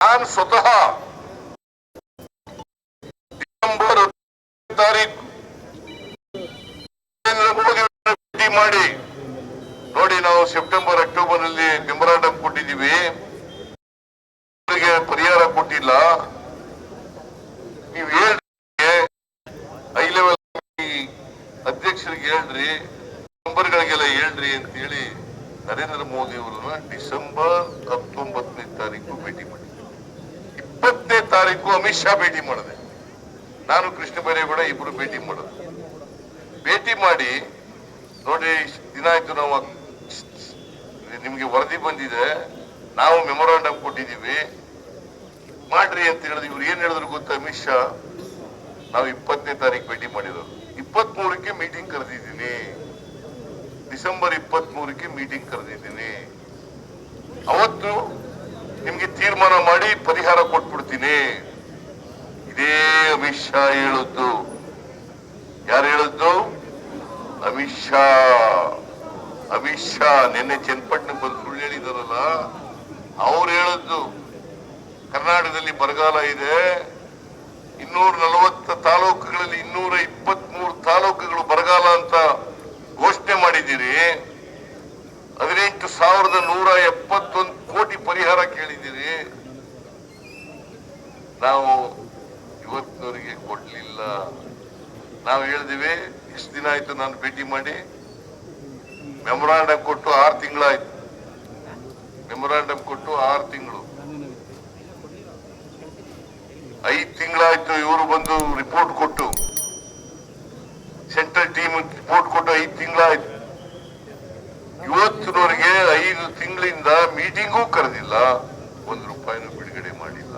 ನಾನು ಸ್ವತಃ ಡಿಸೆಂಬರ್ ತಾರೀಕು ಭೇಟಿ ಮಾಡಿ. ನೋಡಿ, ನಾವು ಸೆಪ್ಟೆಂಬರ್ ಅಕ್ಟೋಬರ್ನಲ್ಲಿ ಮೆಮೊರಾಂಡಮ್ ಕೊಟ್ಟಿದ್ದೀವಿ. ಅವರಿಗೆ ಪರಿಹಾರ ಕೊಟ್ಟಿಲ್ಲ. ನೀವು ಹೇಳ್ರಿ, ಹೈ ಲೆವೆಲ್ ಅಧ್ಯಕ್ಷರಿಗೆ ಹೇಳ್ರಿ, ಮೆಂಬರ್ಗಳಿಗೆಲ್ಲ ಹೇಳ್ರಿ ಅಂತ ಹೇಳಿ ನರೇಂದ್ರ ಮೋದಿ ಅವರನ್ನ ಡಿಸೆಂಬರ್, ಹತ್ತೊಂಬತ್ತನೇ ತಾರೀಕು ಭೇಟಿ ಮಾಡಿದ್ದೆ ಇಪ್ಪತ್ತನೇ ತಾರೀಕು ಅಮಿತ್ ಶಾ ಭೇಟಿ ಮಾಡಿದೆ. ನಾನು ಕೃಷ್ಣ ಬೈರೇಗೌಡ ಇಬ್ರು ಭೇಟಿ ಮಾಡಿದೆ. ಭೇಟಿ ಮಾಡಿ ನೋಡಿ ದಿನ ಆಯ್ತು ನಾವು ನಿಮಗೆ ವರದಿ ಬಂದಿದೆ. ನಾವು ಮೆಮೊರಾಂಡಮ್ ಕೊಟ್ಟಿದ್ದೀವಿ. ಮಾಡ್ರಿ ಅಂತ ಹೇಳಿದ್ರು ಇವ್ರು ಏನ್ ಹೇಳಿದ್ರು ಗೊತ್ತಾ ಅಮಿತ್ ಶಾ? ನಾವು ಇಪ್ಪತ್ತನೇ ತಾರೀಕು ಭೇಟಿ ಮಾಡಿರೋದು. ಇಪ್ಪತ್ತ್ ಮೂರಕ್ಕೆ ಮೀಟಿಂಗ್ ಕರೆದಿದ್ದೀನಿ. ಡಿಸೆಂಬರ್ ಇಪ್ಪತ್ತ್ ಮೂರಕ್ಕೆ ಮೀಟಿಂಗ್ ಕರೆದಿದ್ದೀನಿ. ಅವತ್ತು ನಿಮ್ಗೆ ತೀರ್ಮಾನ ಮಾಡಿ ಪರಿಹಾರ ಕೊಟ್ಬಿಡ್ತೀನಿ. ಇದೇ ಅಮಿತ್ ಶಾ ಹೇಳದ್ದು. ಯಾರು ಹೇಳದ್ದು? ಅಮಿತ್ ಶಾ. ಅಮಿತ್ ಶಾ, ನಿನ್ನೆ ಚನ್ನಪಟ್ಟಣ ಬಂದು ಸುಳ್ಳು ಹೇಳಿದಾರಲ್ಲ, ಅವ್ರು ಹೇಳದ್ದು. ಕರ್ನಾಟಕದಲ್ಲಿ ಬರಗಾಲ ಇದೆ. ಇನ್ನೂರ ನಲವತ್ತ ತಾಲೂಕುಗಳಲ್ಲಿ ಇನ್ನೂರ ಇಪ್ಪತ್ತ್ ಮೂರು ತಾಲೂಕುಗಳು ಬರಗಾಲ ಅಂತ ಘೋಷಣೆ ಮಾಡಿದ್ದೀರಿ. ಹದಿನೆಂಟು ಸಾವಿರದ ನೂರ ಎಪ್ಪತ್ತೊಂದು ಕೋಟಿ ಪರಿಹಾರ ನಾವು ಇವತ್ತಿನವರಿಗೆ ಕೊಡ್ಲಿಲ್ಲ. ನಾವು ಹೇಳಿದಿವಿ, ಇಷ್ಟು ದಿನ ಆಯ್ತು ನಾನು ಭೇಟಿ ಮಾಡಿ. ಮೆಮೊರಾಂಡಮ್ ಕೊಟ್ಟು ಆರು ತಿಂಗಳಾಯ್ತು. ಮೆಮೊರಾಂಡಮ್ ಕೊಟ್ಟು ಆರು ತಿಂಗಳು. ಐದು ತಿಂಗಳಾಯ್ತು ಇವರು ಬಂದು ರಿಪೋರ್ಟ್ ಕೊಟ್ಟು. ಸೆಂಟ್ರಲ್ ಟೀಮ್ ರಿಪೋರ್ಟ್ ಕೊಟ್ಟು ಐದು ತಿಂಗಳಾಯ್ತು. ಇವತ್ತಿನವರೆಗೆ ಐದು ತಿಂಗಳಿಂದ ಮೀಟಿಂಗೂ ಕರೆದಿಲ್ಲ. ಒಂದು ರೂಪಾಯಿನೂ ಬಿಡುಗಡೆ ಮಾಡಿಲ್ಲ.